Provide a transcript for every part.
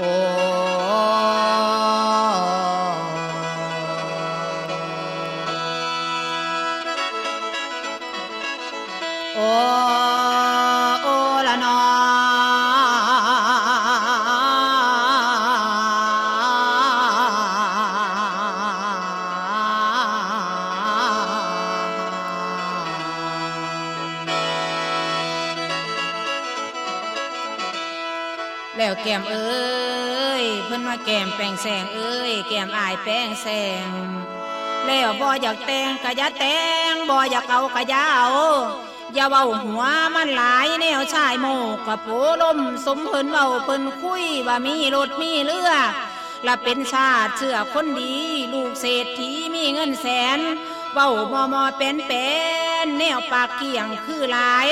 โอ้โอ้โอ้ละนอแล้วแก้มเอ้าแก้มแป้งแสงเอ้ยแก้มอายแป้งแสงแล้วบ่อยากแต่งก็อย่าแต่งบ่อยากเอาก็อย่าเอาอย่าเว้าหัวมันหลายแนวชายโมกะโปลมสมเพิ่นเว้าเพิ่นคุยว่ามีรถมีเรือและเป็นชาติเชื่อคนดี ลูกเศรษฐีมีเงินแสนเว้ามอมอเป็นเป็นแนวปากเกี่ยงคือหลาย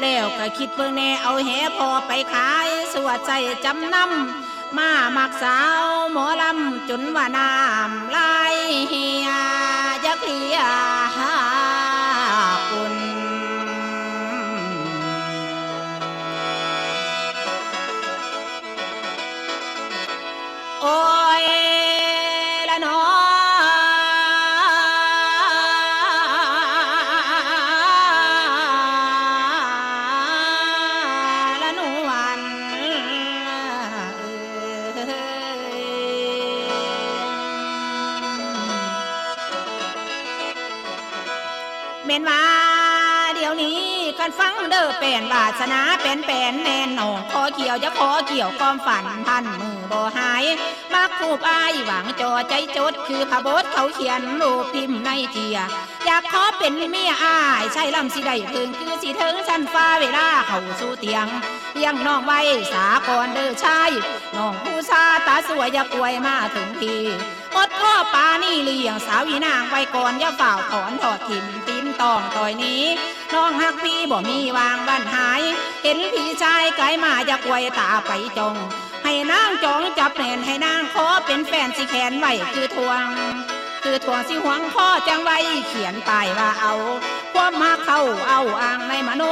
แล้วก็คิดเบิ่งแน่เอาแหพอไปขายสวดใจจำนำ มามักสาวหมอลำจนว่าน้ำลายเฮียยักเลียหาคุณโอ้ นว่า เดี๋ยวนี้กันฟังเด้อแป่นวาสนาเป็นแปนแน่นหนองคอเกี่ยวจะขอเกี่ยวความฝันพันมือบ่หายมักคูบอายหวังจอใจจด คือพระบทเขาเขียนรูปพิมพ์ในเจีย อยากขอเป็นเมียอายใช่ลำสิได้เพึงคือสิถึงชั้นฟ้าเวลาเขาสู่เตียงเตียงน้องไว้สากรเด้อชายน้องผู้ชาตาสวยอย่ากวยมาถึงทีอดพ่อปานี่เลี้ยงสาวีนางไว้ก่อนอย่าเฝ้าถอนถอดถิ่มตี ตองต่อยนี้ น้องฮักพี่บ่มีวางบ้านหาย เห็นพี่ชายไกลมาอยากวยตาไปจง ให้นางจองจับแน่นให้นางขอเป็นแฟนสิแขนไว้คือทวง คือทวงสิหวงพ่อจังไว้เขียนป้ายว่าเอาความมาเข้าเอาอ่างในมโน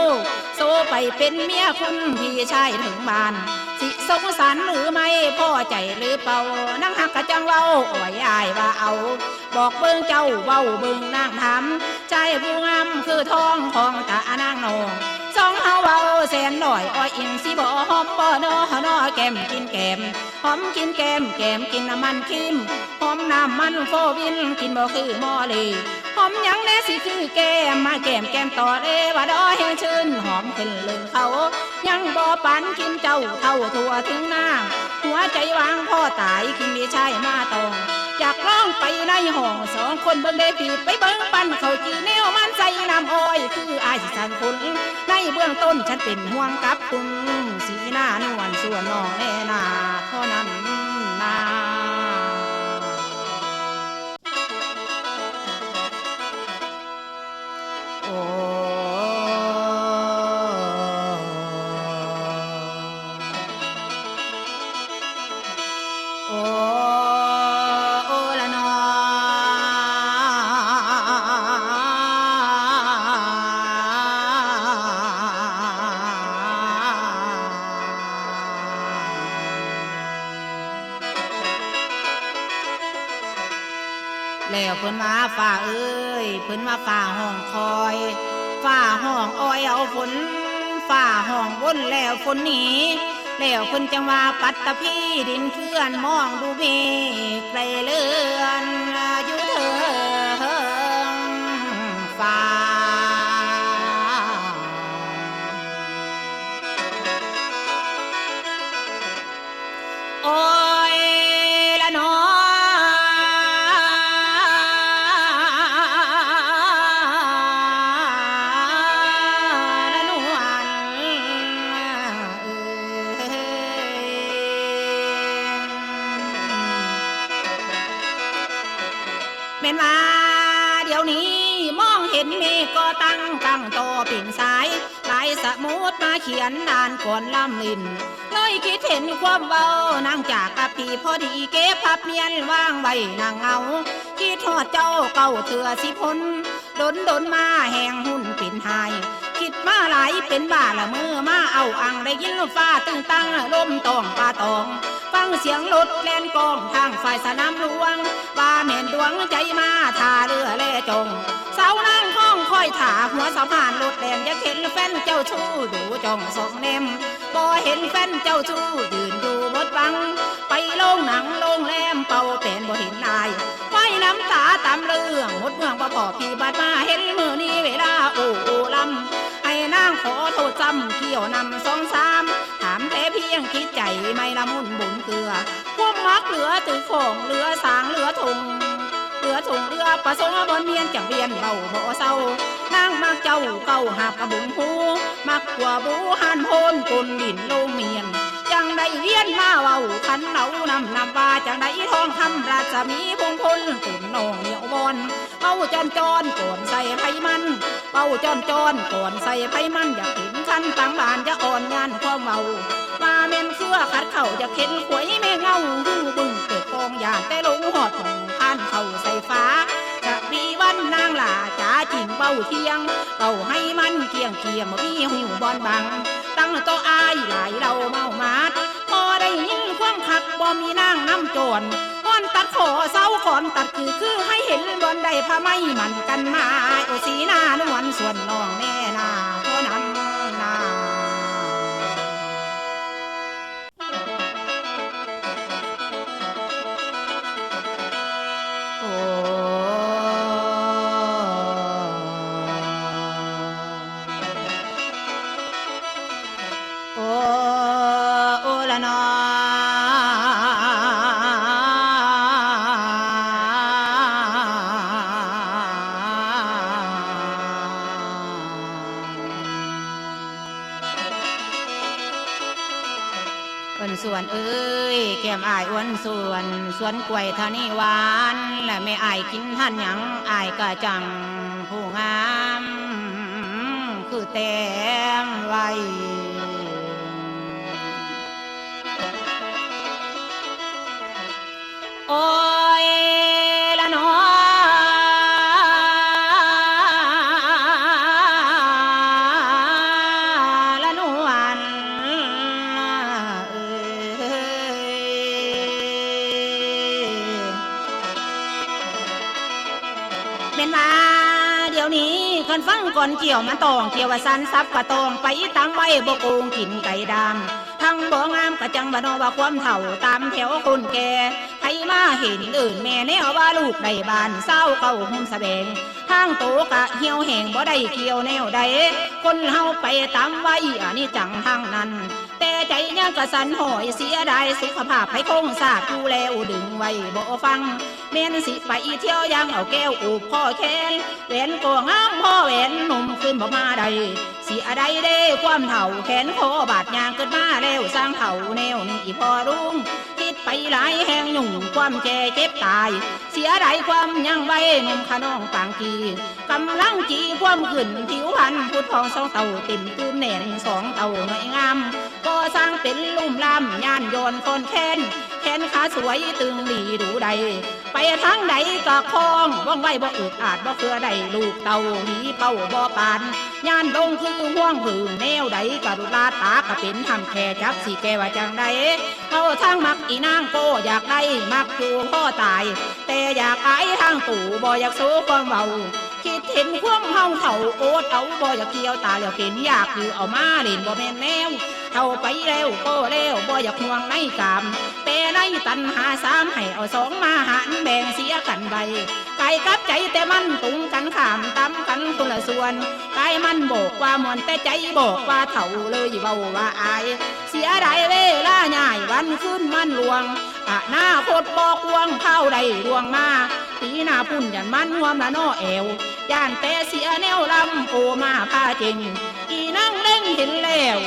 โซไปเป็นเมียคุณพี่ชายถึงบ้านสิสงสารหรือไม่พ่อใจหรือเปล่านั่งหักกะจังเว้าอ่อยอายว่าเอา บอกเบิ่งเจ้าเว้าเบิ่งนางทำ ใจผู้งามคือทองของตานางนองสองเฮาเว้าแสนหน่อยอ้อยอิงสิบ่หอมบ่นอนอแก้มกินแก้มหอมกินแก้มแก้มกินน้ำมันคิมหอมน้ำมันโฟวินกินบ่คือมอเลยหอมยังแน่สิคือแก้มมาแก้มแก้มต่อเดว่าดอแห้งชื่นหอมขึ้นลื่นเขา ยังบ่ปันกินเจ้าเท่าทั่วถึงนางหัวใจวางพ่อตายกินไม่ใช่มาตอง ไปในห้องสองคนเบิ่งได้ปีไปเบิ่งปันเขาจีแนวมันใส่น้ำอ้อย คืออายสิสันคุณในเบื้องต้นฉันเป็นห่วงกับคุณสีหน้านวลส่วนน้องแน่นา แล้วเพิ่นมาฝ่าเอ้ยเพิ่นมาฝ่าห้องคอยฝ่าห้องอ้อยเอาฝนฝ่าห้องวนแล้วฝนหนีแล้วเพิ่นจังว่าปัตตพีดินเพื่อนมองดูเมฆไกลเลือน มาเดี๋ยวนี้มองเห็นเมฆก็ตั้งตั้งโตอเป็นสายลายสมุดมาเขียนนานก่อนลำลินเลยคิดเห็นความเบานางจากกับพี่พอดีเก็บพับเมียนว่างไว้นางเอาคิดทอดเจ้าเก่าเถื่อสิพ้นดนดนมาแหงหุ่นเป็นหายคิดมาหลายเป็นบ้าละมือมาเอาอังได้ยินฟ้าตึงตังลมตองปลาตอง ฟังเสียงรถแล่นกองทางฝ่ายสนามหลวง แม่นดวงใจมาท่าเรือแลจง เสานั่งห้องคอยถาหัวสะพานรถแล่นอยากเห็นแฟนเจ้าชู้ดูจองสองเนมบ่เห็นแฟนเจ้าชู้ยืนอยู่บดบัง ไปโรงหนังโรงแรมเป่าเป็นบ่เห็นนายไฟน้ำตาตามเรื่องหมดเมืองบ่พอพี่บัดมาเห็นมือนี้เวลาโอ้โอลำให้นางขอโทษจำเกี่ยวนำสองสา ยงคิดใจไม่ละมุนบุญเกลือพวกมักเหลือตือของเหลือสางเหลือทงเหลือทงเหลือประสงค์บนเมียนจังเวียนเบาบ่เศร้านางมักเจ้าเก่าหาบกระบุงหูมักกว่าบูหันโพนกลดินโลเมียนจังได้เวียนมาเว้าขันเหนานำนำว่าจังได้ทองคำราชมีพงพลตุ่นนองเหนียวบอนเป้าจอนจอนก่อนใส่ไผมันเป้าจอนจอนก่อนใส่ไผมันอยากเห็นคันตังบานจะอ่อนงานความเมา เม่นเครือขัดเข่าอยากเห็นขวยแม่เงาหูบึงเกิดกองยานแต่ลงหอดของผ่านเข่าใส่ฟ้า จะมีวันนางหลาจ๋าจริงเบ้าเทียงเบ้าให้มันเกียงเกียมมีหิวบอนบัง ตั้งโตะอายหลายเราเมามาดพอได้ยินความคักบ่มีนางน้ำโจรก้อนตัดขอเสาขอนตัดคือคือให้เห็นบอนได้พะไม่มันกันมาโอสีหน้านวลส่วนน้องแน่นา วันส่วนเอ้ยแก้มอายอ้วนส่วนสวนกล้วยทานีหวาน และไม่อายกินท่านหยังอายก็จังผู้งาม คือแต้มไว้โอ้ ก่อนเกี่ยวมาตองเกี่ยวว่าสันซับกระตองไปตามไว้บกโกงกินไก่ดำทั้งบ่งามกะจังบานอว่าความเถ่าตามแถวคนแก่ใครมาเห็นอื่นแม่แนวว่าลูกได้บานเศร้าเก่าหุ่มสะแบงทางโตกะเหี่ยวแห่งบ่ได้เกี่ยวแนวใดคนเฮาไปตามไว้อันนี้จังทางนั้น ใจยังกะสันหอยเสียดายสุขภาพให้คงสาบอยู่แล้วดึงไว้บ่ฟังแม่นสิไปเที่ยวยังเอาแก้วอูบพ่อแค้นแหวนก็งามพ่อแหวนหนุ่มขึ้นบ่มาใดเสียใดเด้ความเฒ่าแขนโคบาดยางเกิดมาแล้วสร้างเฒ่าแนวนี้พอรุ่งคิดไปหลายแห่งหยุ่งความแก่เจ็บตาย เสียดความยังไว้หนุ่มขนองปางกีกำลังจีความขึ้นผิวพรรณพุทธทองสองเต่าเต็มตื้นแหน่นสองเต่าหน่อยงาม สร้างเป็นลุ่มลำย่านโยนคนแค้นแขนขาสวยตึงหลีดูใด ไปทางใดก็คล้องว่องไวบ่อึดอาจบ่เคือใดลูกเต่าหนีเป้าบ่ปานย่านลงคือห่วงผึ่งแนวใดกรุลาตาก็เป็นทำแค่จับสีแกว่าจังใดเข้าทางมักอีนางโกอยากได้มักอยู่พ่อตาย แต่อยากอายทางตู่บ่อยากสู้ความเบาคิดเห็นความเฮาเถ่าโอดเอาบ่อยากเกี่ยวตาแล้วเห็นอยากคือเอามาเล่นบ่แม่นแนว เข้าไปแล้วก็แล้วบ่อยากห่วงในกามแต่ในตันหาสามให้เอาสองมาหันแบ่งเสียกันไปกายกับใจแต่มันตุงกันขามตำกันคนละส่วนกายมันบอกว่ามวนแต่ใจบอกว่าเถ่าเลยเบาว่าอาย เสียดายเวลาง่ายวันขึ้นมันลวงอะหน้าโคตรบอกวงเข้าใดดวงมาตีหน้าพุ่นยันมันหวมละนอแอวย่านแต่เสียแนวลำโอมาพาเจงอีนั่งเล่งเห็นแล้ว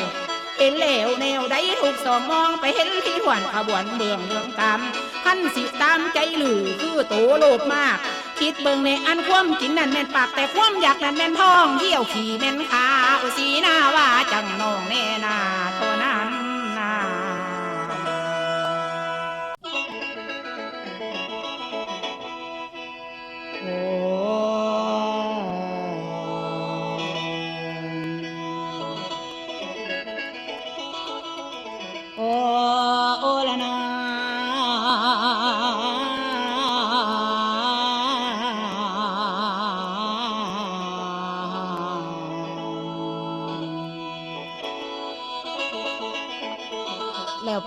เป็นเหลวแนวใดถูกสองมองไปเห็นที่หวนขบวนเบืองเมืองกามท่านสิตามใจหรือคือโตโลภมาก คิดเบิ่งในอันความกินนั่นแม่นปากแต่ความอยากนั่นแม่นท้องเที่ยวขี่แม่นขาอุสีหน้าว่าจังน้องแน่นาท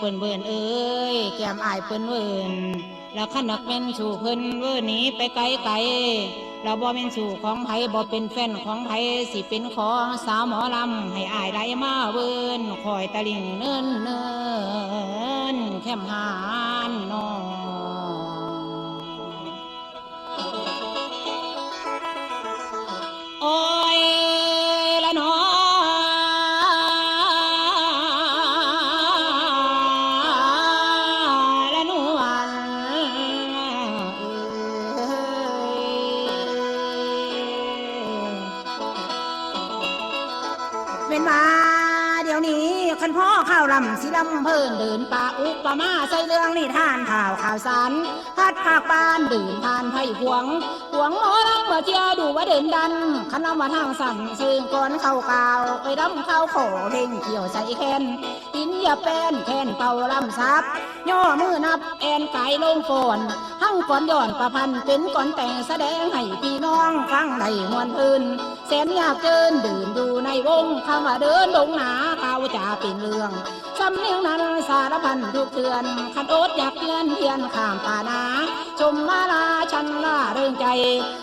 เปิ้นเบิ่นเอ้ยแก้มอายเปิ้นเบิ่นแล้วขนนักเป็นสู่เพิ่นเบิ่นหนีไปไกลไกลเราบ่เป็นสู่ของไผบ่เป็นแฟนของไผสิเป็นของสาวหมอลำให้อายได้มาเวินคอยตะลิงเนินเนินแคมหา เป็นมาเดี๋ยวนี้คันพ่อข้าวลำสิลำเพิ่นเดินป่าอุปมาใส่เรื่องนิทานข่าวข่าวสารพัดภาคบ้านเดินผ่านไผ่หวงหวงหมอลำมาเที่ยดูว่าเดินดันขันลำมาทางสั่นซึ่งก่อนเข้ากาวไปรำเข้าขอเพลงเกี่ยวใส่แคนกินอย่าแป้นแคนเป่าลำซับย่อมือนับแอนกายลงฝนหั่งก่อนย้อนประพันธ์เป็นก่อนแต่งแสดงให้พี่น้องฟังได้มวนพื้น สนอยากเจินดื่นอยู่ในวงคำว่าเดินลงหนาเขาจะเป็นเรื่องสำเนียงนั้นสารพันทุกเตือนขันโอดอยากเตือนเพียนข้ามป่านาชมมาลาชันล่าเรื่องใจ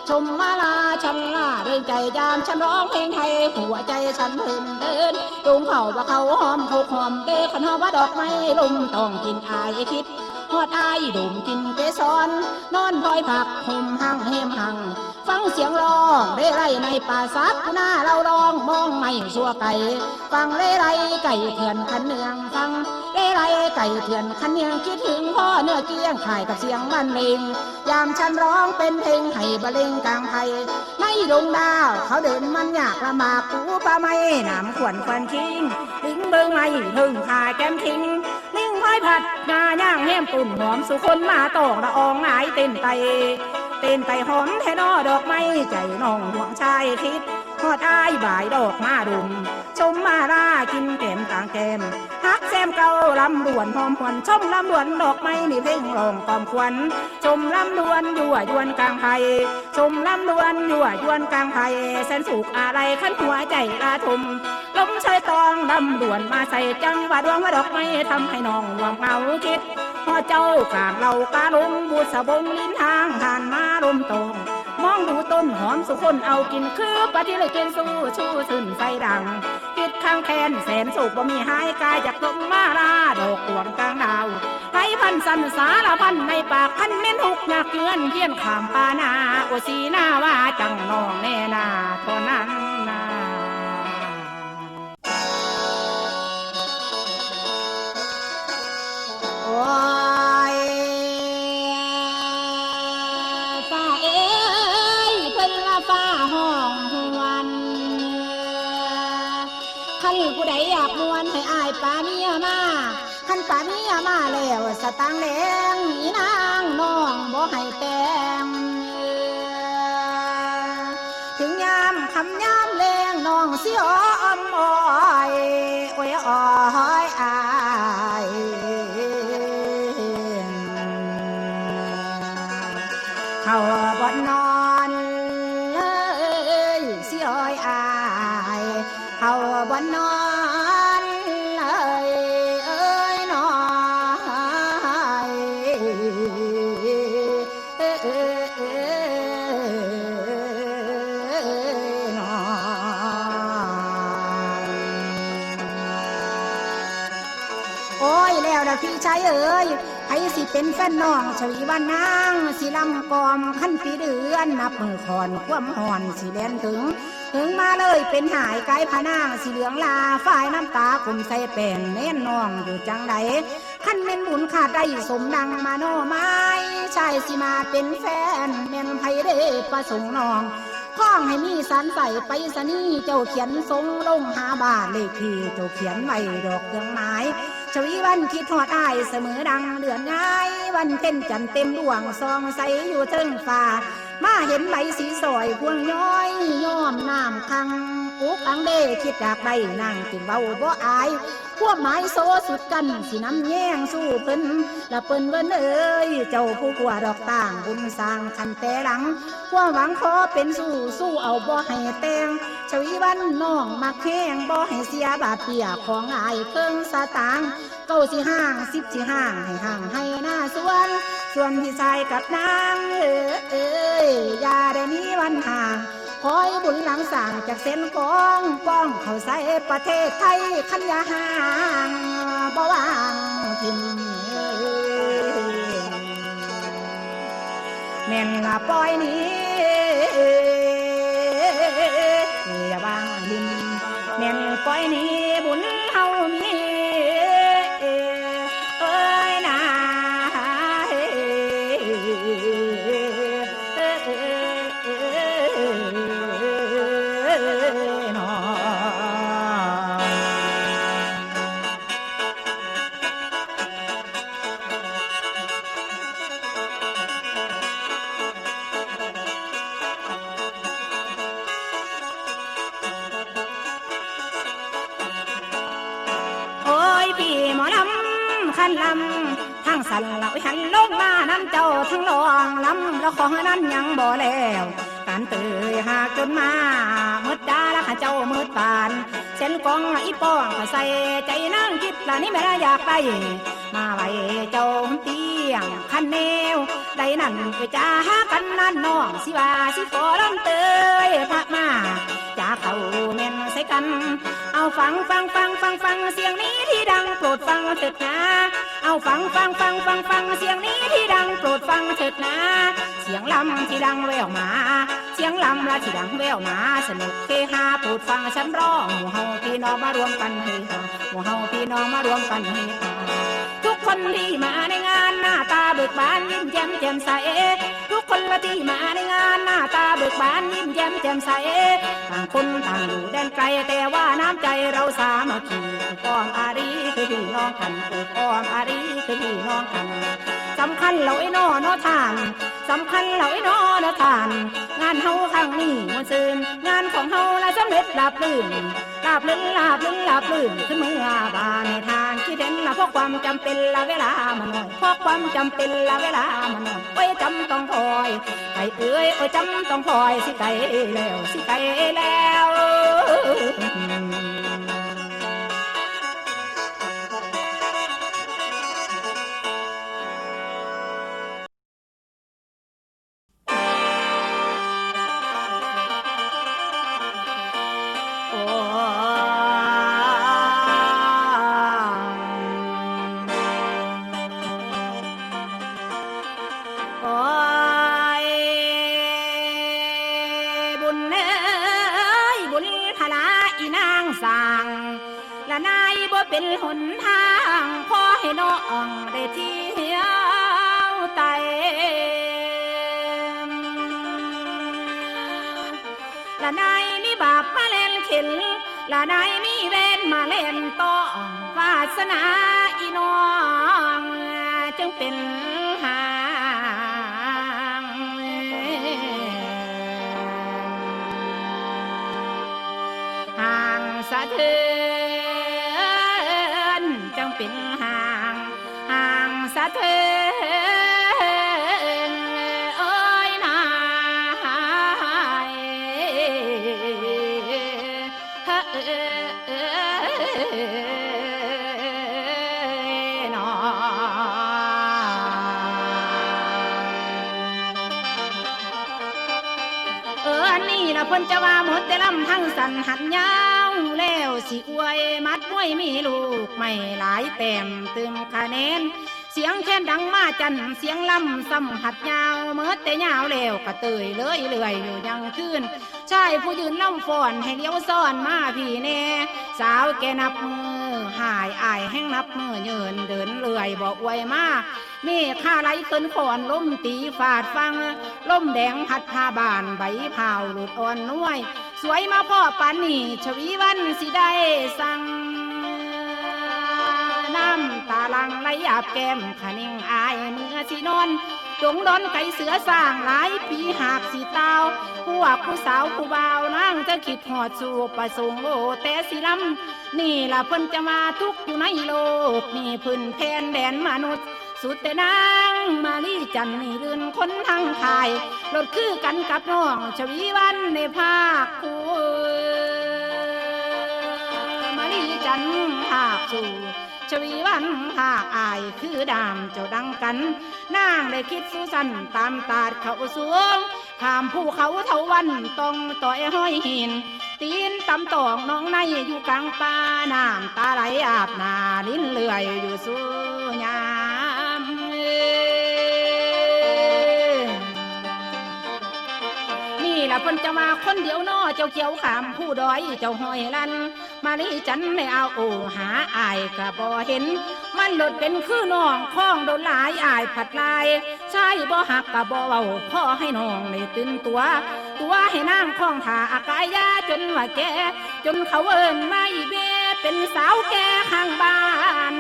ชมมาลาชันล่าเรื่องใจยามฉันร้องเพลงไทยหัวใจฉันเพิ่นเดินลุงเขาว่าเขาหอมเขาหอมเด้ขันหอมว่าดอกไม้ลมต้องกินอายคิด ฮอดอายดุมกินเกสรนอนพลอยผักห่มหังเฮมหัง ฟังเสียงร้องเร่ไรในป่าซักหน้าเราร้องมองไม่สัวไก่ ฟังเร่ไรไก่เถื่อนคันเนืองฟังเร่ไรไก่เถื่อนคันเนืองคิดถึงพ่อเนื้อเกี้ยงข่ายกับเสียงบรรเลงยามฉันร้องเป็นเพลงให้บรรเลงกลางไพในดงดาวเขาเดินมันยากลำบากูปลาไม่หนามขวนควันคิงลิงเบิงไม่ถึงขาแก้มทิ้ง ผัดงาย่างแห้มตุ่นหอมสุคนมาตอกละอองหายเต้นไตเต้นไตหอมแทนอดอกไม้ใจน้องห่วงชายคิดฮอดอายบ่ายดอกมาดุม ชมมาลากินแกมต่างแกมฮักแซมเก่าลำดวนหอมหวนชมลำดวนดอกไม้นี่เพ่งรองความควันชมลำดวนยั่วยวนกลางไพชมลำดวนยั่วยวนกลางไพแสนสุขอะไรขั้นหัวใจลาทม ลมชายตองดำด่วนมาใส่จังว่าดวงว่าดอกไม้ทำให้น้องหวงเหงาคิดพอเจ้ากลางเรากาลงบูสะบงลิ้นทางผ่านมาลมตรงมองดูต้นหอมสุคนเอากินคือปฏิเลยกินสู้ชูขึ้นไฟดังคิดข้างแคนแสนสุขบ่มีหายกายจากลมมาลาดอกหลวงกลางดาวไก่พันสันสารพันในปากพันเม้นหุกอยากเกือนเพี้ยนขามปานาโอสีหน้าว่าจัง เขาบ่นอนเลยเอ้ยนอยเอ้ยเอ้ยเอ้ยนอยโอ้ยแล้วนะพี่ชายเอ้ย เป็นแฟนน้องชวีวันนางสิลำกอมขั้นปีเดือนนับมือคอนความหอนสิแลนถึง ถึงมาเลยเป็นหายไกลพานางสีเหลืองลาฝ่ายน้ำตาคุมใส่แป้งเน้นน้องอยู่จังไดขั้นเม่นบุญขาดได้สมดังมาโนไม้ชายสิมาเป็นแฟนแม่นไผเดประสงค์น้องข้องให้มีสันใส่ไปสนีเจ้าเขียนทรงลงหาบาทเลขที่เจ้าเขียนไว้ดอกเครื่องไม้ ชวีวันคิดทอดอายเสมอดังเดือนง่าย วันเป็นจันเต็มดวงซองใสอยู่เทิงฟ้ามาเห็นใบสีสอยพวงย้อยย้อมน้ำคัง อุกอังเดคิดอยากได้นั่งจึงเบาบ่อายพวกหมายโซสุดกันสิน้ำแย่งสู้เพิ่นละเปิ้นเบิ้นเอ้ยเจ้าผู้กลัวดอกต่างบุญสร้างคันแต่หลังความหวังขอเป็นสู้สู้เอาบ่ให้แตงชวีวันน้องมักแข้งบ่ให้เสียบาทเปียของอายเครื่องสตางค์เก้าสิห้างสิบสิห้างให้ห่างให้หน้าสวน ส่วนพี่ชายกับนางเอ้ยเอ้ยอย่าได้มีวันห่าง คอยบุญหลังสั่งจากเส้นกองป้องเขาใส่ประเทศไทยขันยาห่างบ่วางทิมแม่นละปล่อยนี้อย่าวางดิมแม่นปล่อยนี้บุญ อ้ยพี่หมอลำขันลำทั้งสันเราหันลงมาน้ำเจ้าทั้งรองลำแล้วของนั้นยังบ่แล้วการเตยหากจนมามืดดาละข้าเจ้ามืดปานเส้นกองอีป้องใส่ใจนั่งคิดละนี่แม่ละอยากไป มาไว้เจ้าเตียงคันแนวได้นั่นไปจ้าหากันนั่นน้องสิว่าสิขอลำเตยพระมา เขาแม่นใส่กัน เอาฟังฟังฟังฟังฟังเสียงนี้ที่ดังโปรดฟังเถิดนะเอาฟังฟังฟังฟังฟังเสียงนี้ที่ดังโปรดฟังเถิดนะเสียงลำที่ดังแววมา เสียงลำละที่ดังแววมา สนุกเฮฮาโปรดฟังฉันร้องหมู่เฮาพี่น้องมารวมกันเฮฮาหมู่เฮาพี่น้องมารวมกันเฮฮาทุกคนที่มาในงานหน้าตาเบิกบานยิ้มแย้มแจ่มใส คนละที่มาในงานหน้าตาเบิกบานยิ้มแย้มแจ่มใสต่างคนต่างอยู่แดนไกลแต่ว่าน้ำใจเราสามัคคีอ้อมอารีคือพี่น้องกันอ้อมอารีคือพี่น้องกันสำคัญเราไอ้นอเนอทานสำคัญเราไอ้นอเนอทาน งานเฮาครั้งนี้มวนซืนงานของเฮาละสำเร็จลาบลื่นลาบลื่นลาบลื่นลาบลื่นขึ้นเมื่อบานในทา ที่เด่นละเพราะความจำเป็นละเวลามาหน่อยเพราะความจำเป็นละเวลามาหน่อยโอ้ยจำต้องคอยไก่เอ้ยโอ้ยจำต้องคอยสิไก่แล้วสิไก่แล้ว เทือนจังเป็นห่างห่างสะเทือนเอ้ยนายเฮ้ยนอเออนนี้ละเพิ่นจะว่าหมดแต่ลำทั้งสันหันยา สิอวยมัดมวยมีลูกไม่หลายแต้มตึมคะแนน เสียงแค้นดังมาจันเสียงลำสัมผัดยาวเมื่อแต่ยาวแล้วกระเตยเลยเลื่อยอยู่ยังคืนชายผู้ยืนล่ำฟอนให้เลี้ยวซ้อนมาพี่แน่สาวแกนับมือหายอายแห้งนับมือเยินเดินเลื่อยบอกไวมากเมฆข้าไหลขึ้นขอนล้มตีฝาดฟังล้มแดงพัดพาบานใบเผาหลุดอ่อนน้วย สวยมาพ่อปานนี่ชวีวันสิได้สั่งน้ำตาลังไหลอาบแก้มขะนิ่งอายเมื่อสินอนดงดอนไก่เสือสร้างหลายปีหากสีเตาพวกผู้สาวผู้บ่าวนั่งจะคิดหอดสู่ประสงค์โอแต่สิลำนี่ล่ะเพิ่นจะมาทุกอยู่ในโลกนี่พื้นแผ่นแดนมนุษย์ สุดแต่นางมาลีจันนี่ลื่นคนทั้งคายรถคือกันกับน้องชวีวันในภาคคูมาลีจันภาคสู่ชวีวันภาคอายคือดามเจ้าดังกันนางได้คิดสู้สันตามตาดเขาสูงข้ามภูเขาเทาวันต้องต่อยห้อยหิน ตีนตำตองน้องในอยู่กลางป่าน้ำตาไหลอาบนาลิ้นเลื่อยอยู่สู้ยา ล่ะเพิ่นจะมาคนเดียวน้อเจ้าเขียวขามผู้ดอยเจ้าหอยลัน มาลีจันไม่เอาโอหาอายกะบ่เห็น มันหลดเป็นคือน้องข้องโดนหลายอายผัดลายใช่บ่หักกะบ่เว้าพ่อให้น้องได้ตื่นตัว ตัวให้นางข้องถาอากายยาจนว่าแกจนเขาเอิ้นไม่เบเป็นสาวแกข้างบ้าน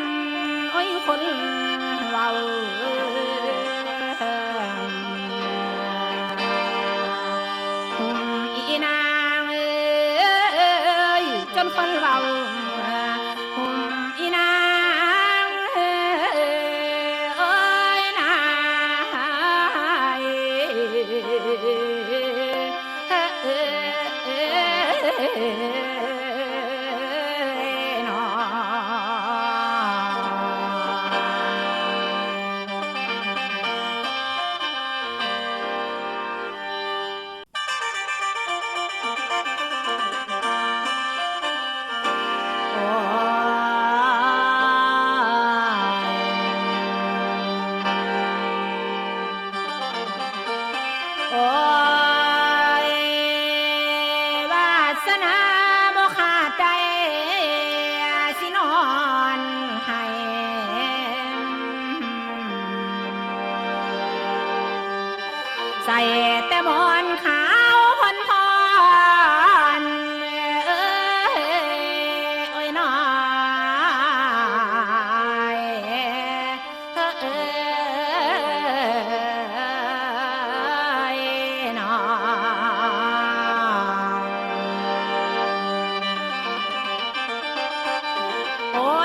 โอ้ยคนเว้า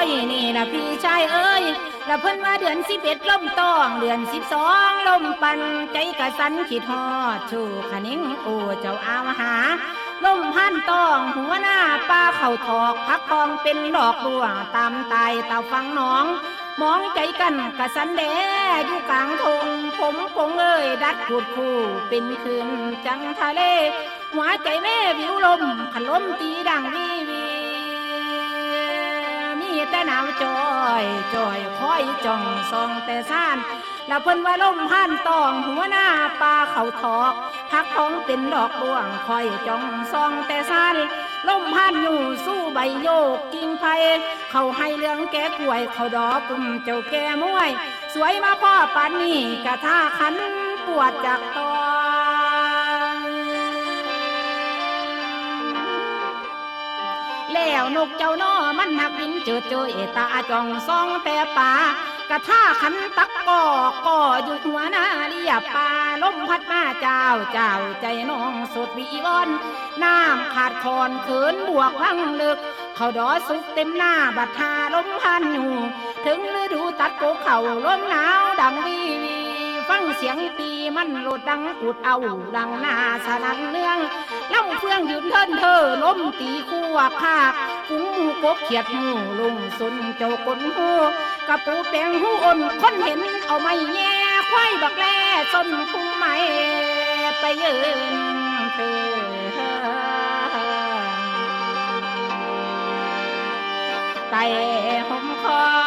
ยนี่นะพี่ชายเอ้ยแล้วเพิ่นว่าเดือนสิบเอ็ดลมตองเดือนสิบสองลมปันใจกะสันขีดฮอดชูขนิ้งโอ้เจ้าอาวหาลมพันตองหัวหน้าป้าเข่าถอกพักกองเป็นดอกบัวตามตายตาฟังน้อง มองใจกันกะสันแดอยู่กลางทงผมคงเอ้ยดัดขูดคู่เป็นคืนจังทะเลหัวใจแม่วิวลมขันลมตีดังวีว แต่หนาวจอยจอยคอยจ้องส่องแต่ซ่านแล้วเพิ่นว่าลมพันตองหัวหน้าปลาเขาทอกพักของเป็นดอกบ่วงคอยจ้องส่องแต่ซ่านลมพันอยู่สู้ใบโยกกิ่งไผ่เขาให้เรื่องแก้กล้วยเขาดอกปุ่มเจ้าแก่มวย สวยมาพ่อปานนี้กะท่าขันปวดจากตอ แล้วนกเจ้าน้อมันหักบินเจอเจอเอตาจองซองแต่ป่ากระท่าขันตักก่อก่ออยู่หัวหน้าเรียบป่าลมพัดมาเจ้าเจ้าใจน้องสุดวีวอนน้ำขาดคอนเขินบวกพังลึก เขาดอสุกเต็มหน้าบัดทาลมพันอยู่ถึงฤดูตัดโกเขาลมหนาวดังวีวี ฟังเสียงตีมันโลดดังอุดเอาดังหน้าสนันเนื่อง ล่ำเฟืองยืนเทินเธอล้มตีคู่ภาคกุ้งหมูกบเขียดหมูลุงสุนเจ้ากนหูกระปูแปงหูอ่นคนเห็นเอาไม่แย่ควายบักแล่ส้นพุงไม่ไปยืนเธอไต่หอมคอ